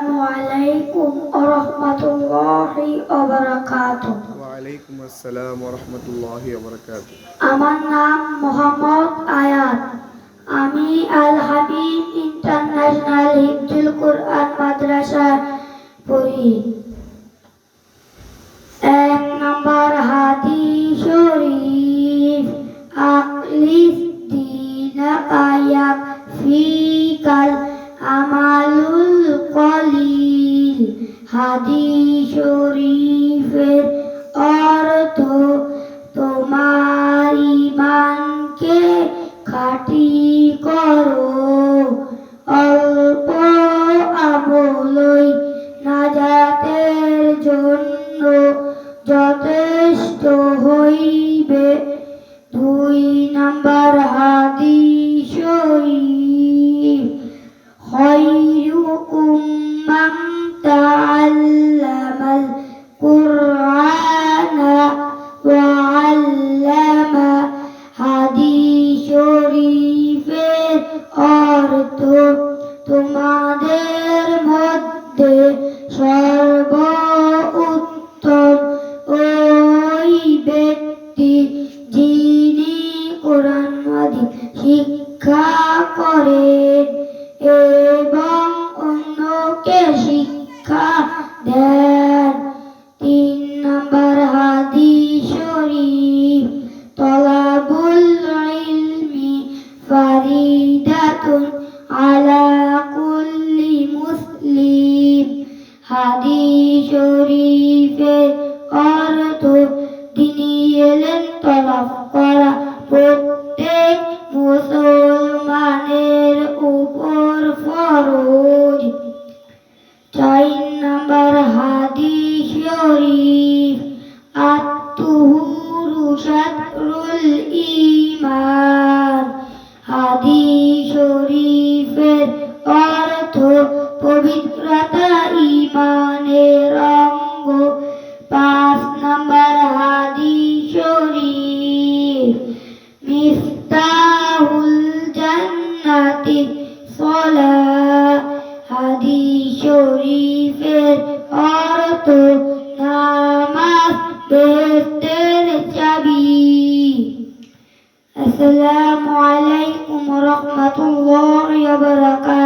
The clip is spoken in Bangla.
আসসালামু আলাইকুম ওয়া রাহমাতুল্লাহি ওয়া বারাকাতুহু। ওয়ালাইকুম আসসালাম ওরহমতুল্লাহ বরকাত আমার নাম মোহাম্মদ আয়াত আমি আল হাবিব ইন্টারন্যাশনাল হিফজুল কোরআন মাদ্রাসায় পড়ি। এক নম্বর হাদিস শরীফ আকলিস দিনাকা ফিকাল হাদিস শরীফের অর্থ তোমার ইমানকে খাটি করো। অল্প আমলই নাজাতের জন্য যথেষ্ট হইবে। দুই নাম্বার হাদিস কথা শরীফের অর্থ তিনি এলেন তলাব করা প্রত্যেক মুসলমানের উপর ফরজ। চার নাম্বার হাদিস শরীফ আত্মহুরু শাতরুল ঈমান হাদিস শরীফের অর্থ পবিত্রতা مفتاح الجنة صلاة حديث شريف أرض نامات بهتر شبي السلام عليكم ورحمة الله وبركاته.